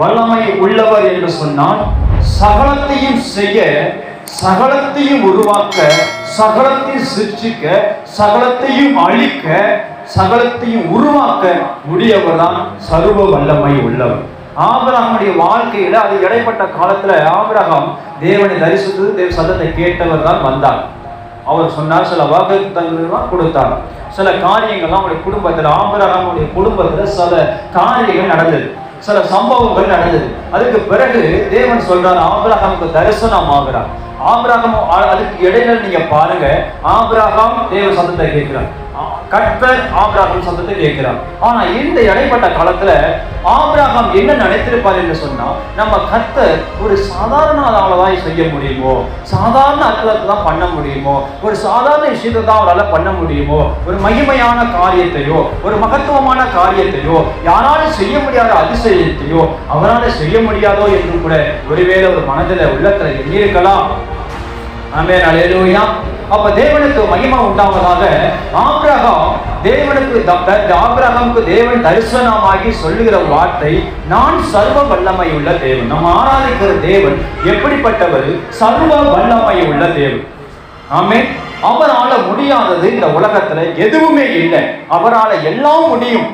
வல்லமை உள்ளவர் என்று சொன்னால் சகலத்தையும் செய்ய சகலத்தையும் உருவாக்க சகலத்தையும் சிருஷ்டிக்க சகலத்தையும் அழிக்க சகலத்தையும் உருவாக்க முடியவர் தான் சர்வ வல்லமை உள்ளவர். ஆபிரகமுடைய வாழ்க்கையில அது இடைப்பட்ட காலத்துல ஆபிரகம் தேவனை தரிசித்தது தேவ சத்தத்தை கேட்டவர் தான் வந்தார். அவர் சொன்னார் சில வாக்குத்தங்கள்லாம் கொடுத்தார். சில காரியங்கள்லாம் அவருடைய குடும்பத்தில் ஆபிரகமுடைய குடும்பத்தில் சில காரியங்கள் நடந்தது. சில சம்பவங்கள் நடந்தது. அதுக்கு பிறகு தேவன் சொல்றார் ஆபிரகாமுக்கு தரிசனம் ஆகிறார் ஆபிரகம் அதுக்கு இடையில நீங்க பாருங்க ஆபிரகாம் தேவ சத்தத்தை கேட்கிறார். ஆ- கர்த்தர் ஆபிரகாம் சத்தத்தை கேட்கிறார். ஆனா இந்த இடைப்பட்ட காலத்துல ஆபிரகாம் என்ன நினைத்திருப்பார் என்று சொன்னா நம்ம கர்த்தர் ஒரு சாதாரண ஆளாய் செய்ய முடியுமோ? சாதாரண அற்புதத்தை தான் பண்ண முடியுமோ? ஒரு சாதாரண விஷயத்தை தான் அவரால் பண்ண முடியுமோ? ஒரு மகிமையான காரியத்தையோ ஒரு மகத்துவமான காரியத்தையோ யாராலும் செய்ய முடியாத அதிசயத்தையோ அவரால் செய்ய முடியாதோ என்று கூட ஒருவேளை ஒரு மனதில் உள்ளத்தில் எண்ணியிருக்கலாம். ஆமே அல்லேலூயா அப்ப தேவனுக்கு மகிமா உண்டாவதாக ஆபிரகம் தேவனுக்கு ஆபிரகமுக்கு தேவன் தரிசனமாகி சொல்லுகிற வார்த்தை நான் சர்வ வல்லமை உள்ள தேவன். நம்ம ஆராதிக்கிற தேவன் எப்படிப்பட்டவர்? சர்வ வல்லமை உள்ள தேவன். ஆமே அவரால் முடியாதது இந்த உலகத்துல எதுவுமே இல்லை. அவரால் எல்லாம் முடியும்.